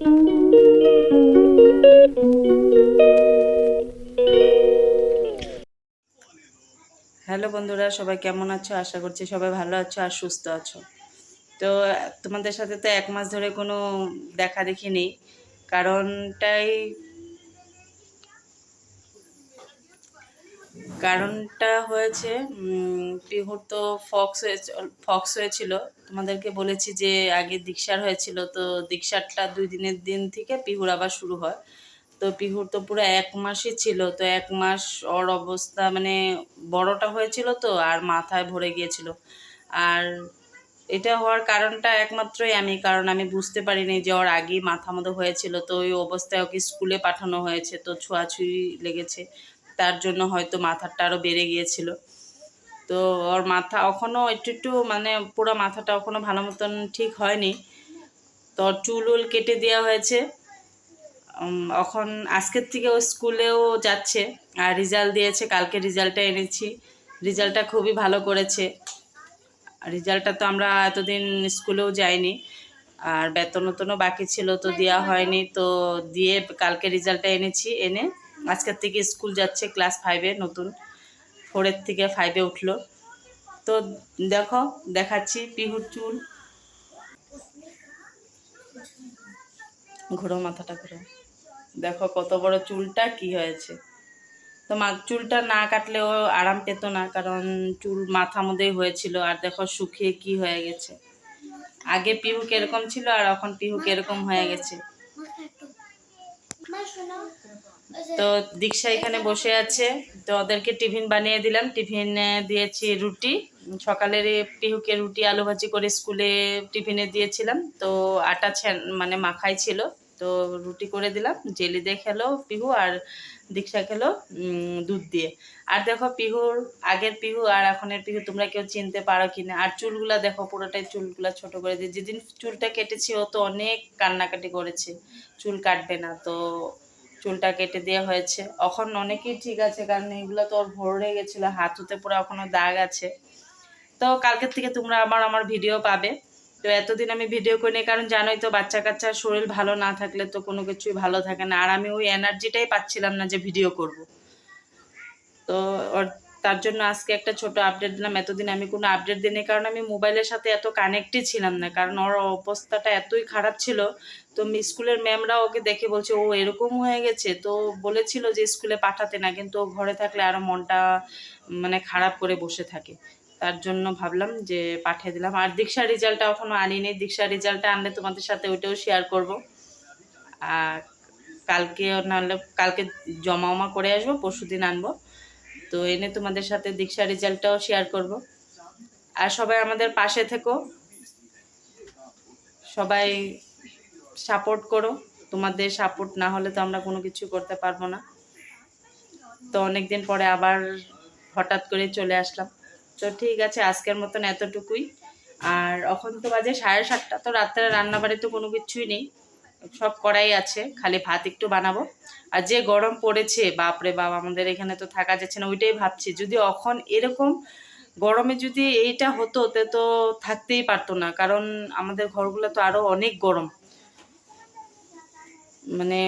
Hello বন্ধুরা, সবাই কেমন আছো? আশা করছি সবাই ভালো আছো আর সুস্থ আছো। তো, তোমাদের সাথে তো এক মাস ধরে কোনো দেখা দেখি নেই। কারণটাই কারণটা হয়েছে পিহুর তো ফক্স হয়েছে, ফক্স হয়েছিল। তোমাদেরকে বলেছি যে আগে দীক্ষার হয়েছিল, তো দীক্ষারটা দুই দিনের দিন থেকে পিহুর আবার শুরু হয়। তো পিহুর তো পুরো এক মাসই ছিল, তো এক মাস ওর অবস্থা মানে বড়টা হয়েছিল তো, আর মাথায় ভরে গিয়েছিল। আর এটা হওয়ার কারণটা একমাত্রই আমি, কারণ আমি বুঝতে পারিনি যে ওর আগেই মাথা মতো হয়েছিল, তো ওই অবস্থায় ওকে স্কুলে পাঠানো হয়েছে, তো ছোঁয়াছুঁই লেগেছে। তার জন্য হয়তো মাথাটা আরও বেড়ে গিয়েছিল। তো ওর মাথা এখনও একটু একটু মানে পুরো মাথাটা এখনও ভালো মতন ঠিক হয়নি। তো চুল উল কেটে দেওয়া হয়েছে। এখন আজকের থেকে ও স্কুলেও যাচ্ছে আর রেজাল্ট দিয়েছে। কালকে রেজাল্টটা এনেছি। রেজাল্টটা খুবই ভালো করেছে। রেজাল্টটা তো আমরা এতদিন স্কুলেও যাইনি। আর বেতন নতনও বাকি ছিল তো দেওয়া হয়নি। তো দিয়ে কালকে রেজাল্টটা এনেছি, এনে আজকের থেকে স্কুল যাচ্ছে ক্লাস ফাইভে নতুন। ফোরের থেকে ফাইভে উঠল। তো দেখো, দেখাচ্ছি পিহুর চুল। ঘোরো মাথাটা, ঘোরো। দেখো কত বড় চুলটা, কি হয়েছে। তো মা, চুলটা না কাটলেও আরাম পেত না, কারণ চুল মাথা মধ্যেই হয়েছিল। আর দেখো শুকিয়ে কি হয়ে গেছে। আগে পিহু কীরকম ছিল, আর এখন পিহু কীরকম হয়ে গেছে। তো দীক্ষা এখানে বসে আছে। তো ওদেরকে টিফিন বানিয়ে দিলাম। টিফিনে দিয়েছি রুটি। সকালের পিহুকে রুটি, আলু ভাজি করে স্কুলে টিফিনে দিয়েছিলাম। তো আটা মানে মাখাই ছিল। তো রুটি করে দিলাম। জেলি দিয়ে খেলো পিহু আর দীক্ষা খেলো দুধ দিয়ে। আর দেখো পিহুর, আগের পিহু আর এখনের পিহু তোমরা কেউ চিনতে পারো কিনা আর চুলগুলা দেখো, পুরোটাই চুলগুলা ছোট করে দিয়ে। যেদিন চুলটা কেটেছি, ও তো অনেক কান্নাকাটি করেছে। চুল কাটবে না, তো চুলটা কেটে দেওয়া হয়েছে। এখন অনেকেই ঠিক আছে, কারণ এগুলো তো ওর ভরে গেছিল হাঁটুতে পুরো এখনও দাগ আছে। তো কালকের থেকে তোমরা আবার আমার ভিডিও পাবে। তো এতদিন আমি ভিডিও করি নি কারণ জানোই তো বাচ্চা কাচ্চার শরীর ভালো না থাকলে তো কোনো কিছুই ভালো থাকে না। আর আমি ওই এনার্জিটাই পাচ্ছিলাম না যে ভিডিও করব। তো ওর তার জন্য আজকে একটা ছোট আপডেট দিলাম। এতদিন আমি কোনো আপডেট দিইনি, কারণ আমি মোবাইলের সাথে এত কানেক্টই ছিলাম না, কারণ ওর অবস্থাটা এতই খারাপ ছিল। তো স্কুলের ম্যামরা ওকে দেখে বলছে, ও এরকম হয়ে গেছে? তো বলেছিল যে স্কুলে পাঠাতে না, কিন্তু ও ঘরে থাকলে আরও মনটা মানে খারাপ করে বসে থাকে। তার জন্য ভাবলাম যে পাঠিয়ে দিলাম। আর দীক্ষার রেজাল্টটা এখনও আনিনি। দীক্ষার রেজাল্টটা আনলে তোমাদের সাথে ওইটাও শেয়ার করব। আর কালকে নাহলে কালকে জমা করে আসব পরশু দিন আনব। তো এনে তোমাদের সাথে দীক্ষার রেজাল্টটাও শেয়ার করব। আর সবাই আমাদের পাশে থেকো। সবাই সাপোর্ট করো। তোমাদের সাপোর্ট না হলে তো আমরা কোনো কিছু করতে পারব না। তো অনেক দিন পরে আবার হঠাৎ করে চলে আসলাম। তো ঠিক আছে, আজকের মতন এতটুকুই। আর এখন তো বাজে সাড়ে সাতটা, তো রাত্রে রান্না বাড়ি তো কোনো কিছুই নেই। সব করাই আছে, খালি ভাত একটু বানাবো। আর যে গরম পড়েছে, বাপরে বাপ, আমাদের এখানে তো থাকা যাচ্ছে না, ওইটাই ভাবছি। যদি এখন এরকম গরমে যদি এইটা হতো, তে তো থাকতেই পারতো না, কারণ আমাদের ঘরগুলো তো আরও অনেক গরম। মানে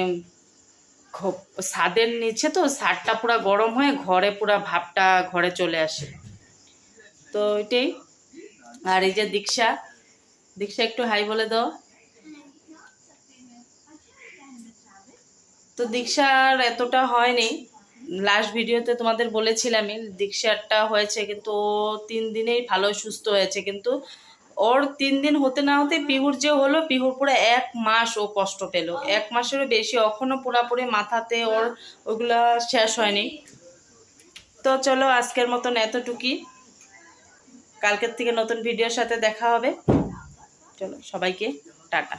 ছাদের নিচে তো ছাদটা পুরো গরম হয়ে ঘরে পুরো ভাপটা ঘরে চলে আসে। তো ওইটাই। আর এই যে দীক্ষা দীক্ষা একটু হাই বলে দাও। তো দীক্ষার এতটা হয়নি। লাস্ট ভিডিওতে তোমাদের বলেছিলামই, দীক্ষারটা হয়েছে কিন্তু তিন দিনেই ভালো সুস্থ হয়েছে। কিন্তু ওর তিন দিন হতে না হতে পিহুর যে হলো, পিহুর পুরো এক মাস ও কষ্ট পেল। এক মাসেরও বেশি এখনও পুরাপুরি মাথাতে ওর ওগুলা শেষ হয়নি। তো চলো আজকের মতন এতটুকুই কালকের থেকে নতুন ভিডিওর সাথে দেখা হবে। চলো সবাইকে, টাটা।